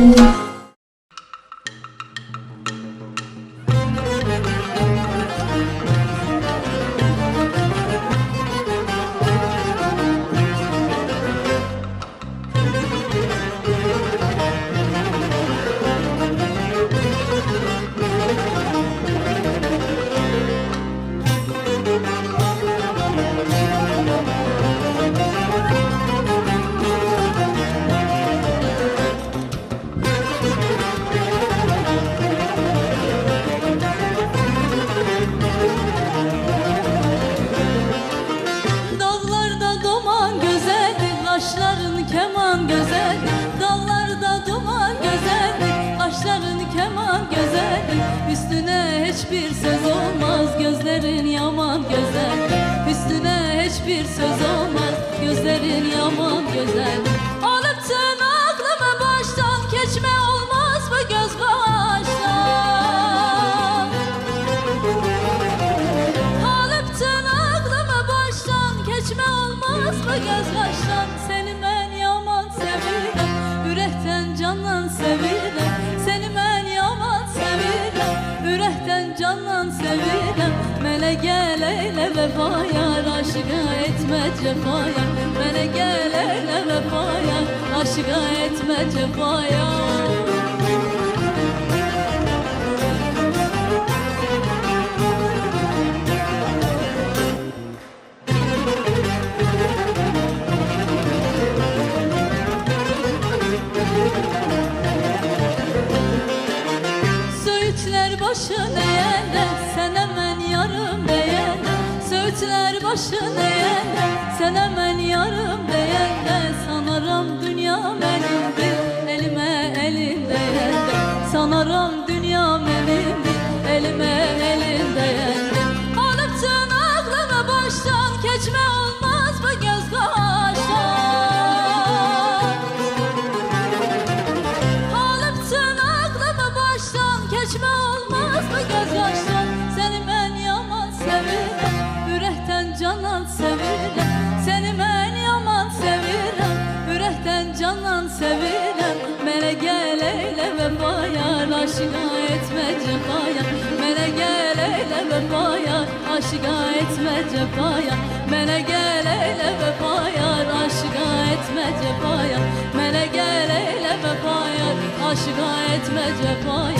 you. Hiçbir söz olmaz, gözlerin yaman güzeldir. Üstüne hiçbir söz olmaz, gözlerin yaman güzeldir. Alıptın aklımı baştan, geçme olmaz mı göz baştan? Alıptın aklımı baştan Geçme olmaz mı göz baştan Ürəkdən candan sevirəm Mənə gəl eylə vəfaya Aşıqa etmə cəfaya Mənə gəl eylə vəfaya Aşıqa etmə Söğütler başın eğende Sen hemen yarım beğende Söğütler başın eğende Sen hemen yarım beğende Sanarım dünya benimdir Elime elin değende Sanarım dünya canan sevirəm Mənə gəl eylə vəfaya Aşıqa etmə cəfaya Mənə gəl eylə vəfaya Aşıqa etmə cəfaya Mənə gəl eylə vəfaya Aşıqa etmə cəfaya Mənə gəl eylə vəfaya Aşıqa etmə cəfaya